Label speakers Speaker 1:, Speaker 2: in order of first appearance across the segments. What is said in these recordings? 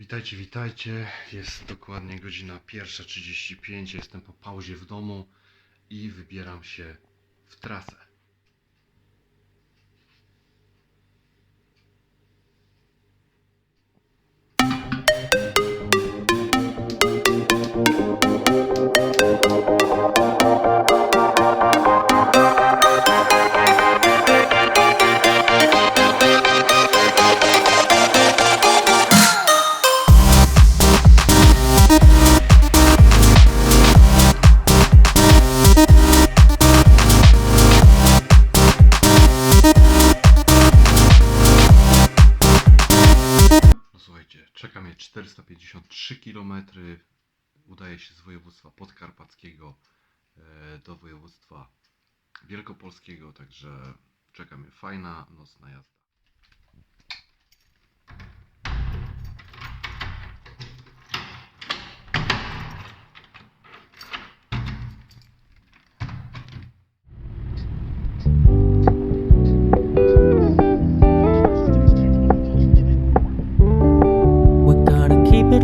Speaker 1: Witajcie, witajcie. Jest dokładnie godzina 1.35. Jestem po pauzie w domu i wybieram się w trasę. 453 km. Udaje się z województwa podkarpackiego e, do województwa wielkopolskiego, także czeka mnie fajna nocna jazda.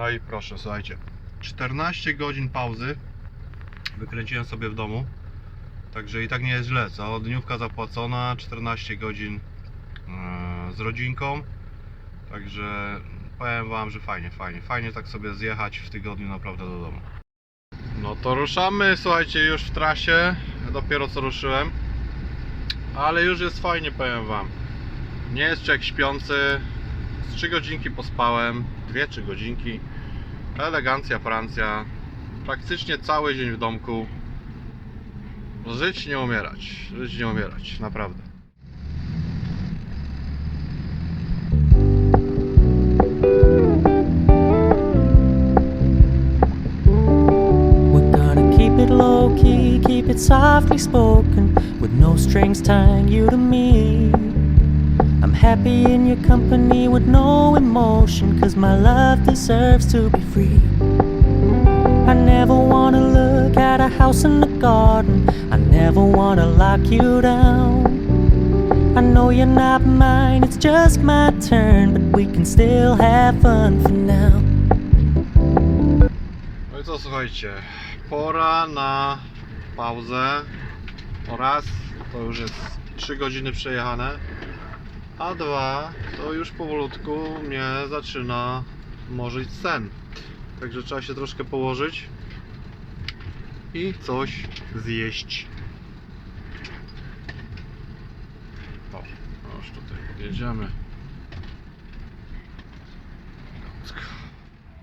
Speaker 1: No i proszę, słuchajcie. 14 godzin pauzy wykręciłem sobie w domu. Także i tak nie jest źle, co? Dniówka zapłacona, 14 godzin e, z rodzinką. Także powiem Wam, że fajnie, fajnie. Fajnie tak sobie zjechać w tygodniu naprawdę do domu. No to ruszamy, słuchajcie, już w trasie. Dopiero co ruszyłem. Ale już jest fajnie, powiem Wam. Nie jest czek śpiący. Z 3 godzinki pospałem, 2-3 godzinki. Elegancja Francja. Praktycznie cały dzień w domku. Żyć nie umierać. Żyć nie umierać, naprawdę.
Speaker 2: Low key, keep it softly spoken, with no strings tying you to me. Happy in your company with no emotion, cause my love deserves to be free. I never wanna look at a house in the garden, I never wanna lock you down. I know you're not mine, it's just my turn, but we can still have fun for now.
Speaker 1: No i co słuchajcie, pora na pauzę. Po raz to już jest 3 godziny przejechane, a dwa to już powolutku mnie zaczyna morzyć sen. Także trzeba się troszkę położyć i coś zjeść. O, już tutaj podjedziemy.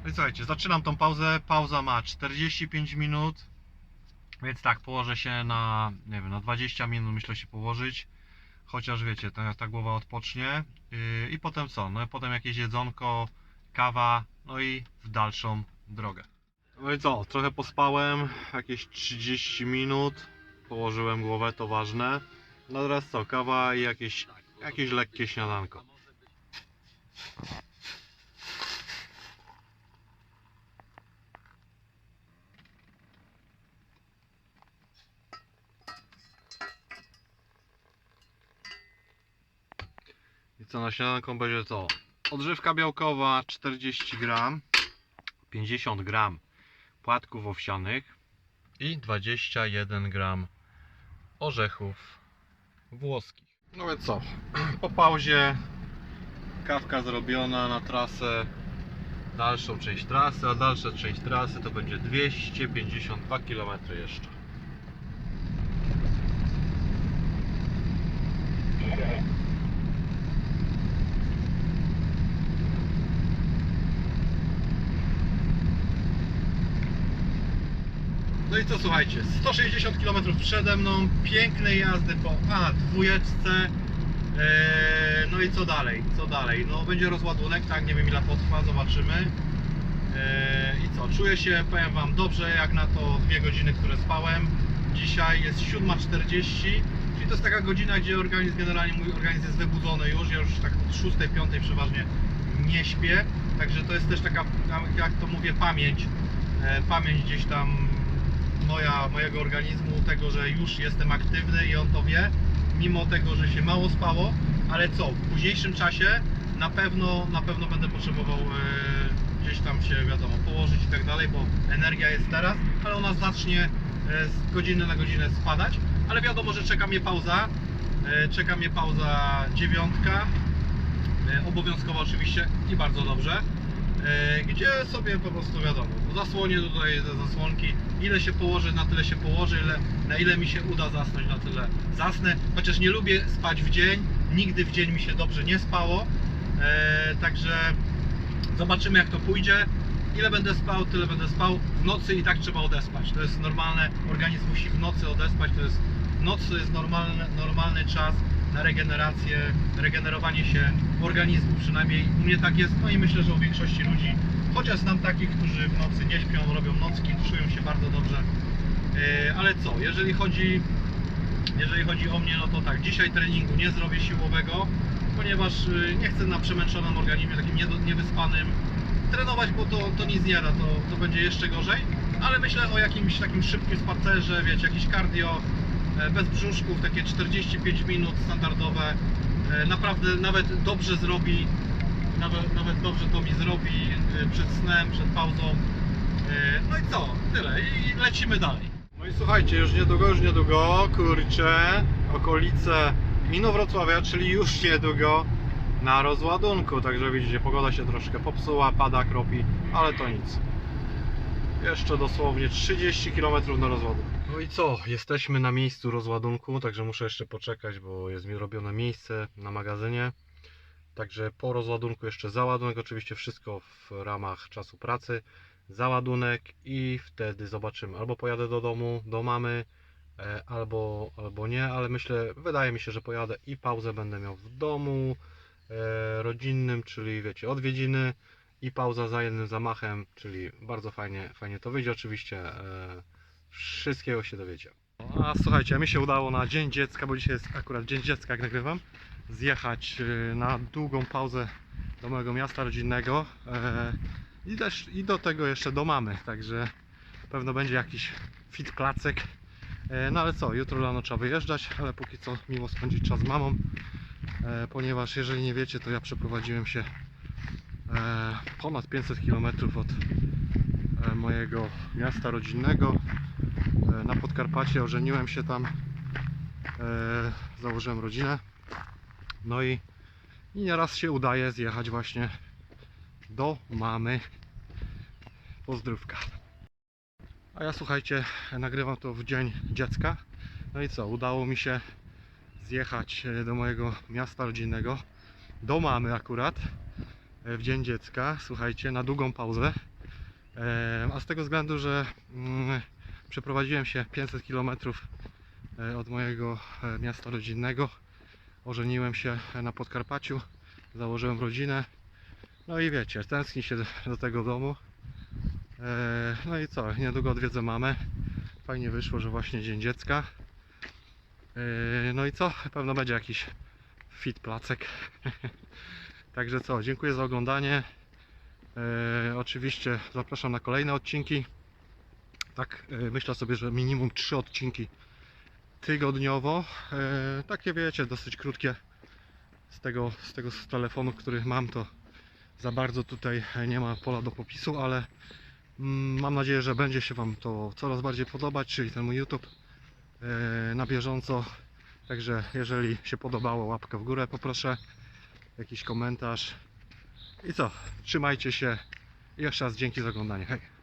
Speaker 1: No i słuchajcie, zaczynam tą pauzę. Pauza ma 45 minut. Więc tak, położę się na, nie wiem, na 20 minut myślę się położyć. Chociaż wiecie, ta, ta głowa odpocznie. Yy, I potem co? No i potem jakieś jedzonko, kawa, no i w dalszą drogę. No i co? Trochę pospałem, jakieś 30 minut. Położyłem głowę, to ważne. No teraz co? Kawa i jakieś, jakieś lekkie śniadanko. Co na śniadanką będzie to? Odżywka białkowa 40 gram, 50 gram płatków owsianych i 21 gram orzechów włoskich. No więc co? Po pauzie kawka zrobiona na trasę, dalszą część trasy, a dalsza część trasy to będzie 252 km jeszcze. No i co słuchajcie, 160 km przede mną, pięknej jazdy po a, dwójeczce. Eee, no i co dalej? Co dalej? No będzie rozładunek, tak, nie wiem ile potrwa, zobaczymy. Eee, I co? Czuję się, powiem Wam, dobrze jak na to dwie godziny, które spałem. Dzisiaj jest 7.40, czyli to jest taka godzina, gdzie organizm, generalnie mój organizm jest wybudzony już. Ja już tak od 6-5 przeważnie nie śpię. Także to jest też taka, jak to mówię, pamięć. E, pamięć gdzieś tam moja, mojego organizmu, tego, że już jestem aktywny i on to wie, mimo tego, że się mało spało, ale co, w późniejszym czasie na pewno, na pewno będę potrzebował e, gdzieś tam się, wiadomo, położyć i tak dalej, bo energia jest teraz, ale ona zacznie e, z godziny na godzinę spadać, ale wiadomo, że czeka mnie pauza, e, czeka mnie pauza dziewiątka, e, obowiązkowo oczywiście i bardzo dobrze. E, gdzie sobie po prostu wiadomo, zasłonię tutaj zasłonki, ile się położy, na tyle się położy, ile, na ile mi się uda zasnąć, na tyle zasnę, chociaż nie lubię spać w dzień, nigdy w dzień mi się dobrze nie spało, e, także zobaczymy jak to pójdzie, ile będę spał, tyle będę spał, w nocy i tak trzeba odespać, to jest normalne, organizm musi w nocy odespać, to jest, noc to jest normalny, normalny czas na regenerację, regenerowanie się organizmu, przynajmniej u mnie tak jest, no i myślę, że u większości ludzi, chociaż znam takich, którzy w nocy nie śpią, robią nocki, czują się bardzo dobrze, Yy, ale co, jeżeli chodzi, jeżeli chodzi o mnie, no to tak, dzisiaj treningu nie zrobię siłowego, ponieważ yy, nie chcę na przemęczonym organizmie, takim niewyspanym trenować, bo to, to nic nie da, to, to będzie jeszcze gorzej, ale myślę o jakimś takim szybkim spacerze, wiecie, jakiś cardio, e, bez brzuszków, takie 45 minut standardowe, E, naprawdę nawet dobrze zrobi, nawet, nawet dobrze to mi zrobi e, przed snem, przed pauzą. E, No i co? Tyle. I lecimy dalej. No i słuchajcie, już niedługo, już niedługo, kurczę, okolice Inowrocławia, czyli już niedługo na rozładunku. Także widzicie, pogoda się troszkę popsuła, pada, kropi, ale to nic. Jeszcze dosłownie 30 km na rozładunek. No i co? Jesteśmy na miejscu rozładunku, także muszę jeszcze poczekać, bo jest mi robione miejsce na magazynie. Także po rozładunku jeszcze załadunek, oczywiście wszystko w ramach czasu pracy. Załadunek i wtedy zobaczymy. Albo pojadę do domu, do mamy, e, albo, albo nie, ale myślę, wydaje mi się, że pojadę i pauzę będę miał w domu e, rodzinnym, czyli wiecie, odwiedziny i pauza za jednym zamachem, czyli bardzo fajnie, fajnie to wyjdzie oczywiście. Wszystkiego się dowiecie. A słuchajcie, a mi się udało na Dzień Dziecka, bo dzisiaj jest akurat Dzień Dziecka, jak nagrywam, zjechać e, na długą pauzę do mojego miasta rodzinnego e, i, też, i do tego jeszcze do mamy, także pewno będzie jakiś fit placek. E, No ale co, jutro rano trzeba wyjeżdżać, ale póki co miło spędzić czas z mamą, e, ponieważ jeżeli nie wiecie, to ja przeprowadziłem się ponad 500 km od mojego miasta rodzinnego na Podkarpacie, ożeniłem się tam, e, założyłem rodzinę. No i, i nieraz się udaje zjechać właśnie do mamy. Pozdrówka. A ja słuchajcie, nagrywam to w dzień dziecka. No i co, udało mi się zjechać e, do mojego miasta rodzinnego, do mamy akurat, e, w dzień dziecka, słuchajcie, na długą pauzę. A z tego względu, że mm, przeprowadziłem się 500 km od mojego e, miasta rodzinnego. Ożeniłem się na Podkarpaciu, założyłem rodzinę. No i wiecie, tęskni się do- tego domu. E, No i co, niedługo odwiedzę mamę. Fajnie wyszło, że właśnie Dzień Dziecka. E, No i co, pewno będzie jakiś fit placek. Także co, dziękuję za oglądanie. E, oczywiście zapraszam na kolejne odcinki. Tak, e, myślę sobie, że minimum 3 odcinki tygodniowo. E, takie wiecie, dosyć krótkie. Z tego, z tego z telefonu, który mam, to za bardzo tutaj nie ma pola do popisu, ale mm, mam nadzieję, że będzie się Wam to coraz bardziej podobać, czyli ten mój YouTube e, na bieżąco. Także jeżeli się podobało, łapkę w górę poproszę. jakiś komentarz. I co? Trzymajcie się. I jeszcze raz dzięki za oglądanie. Hej!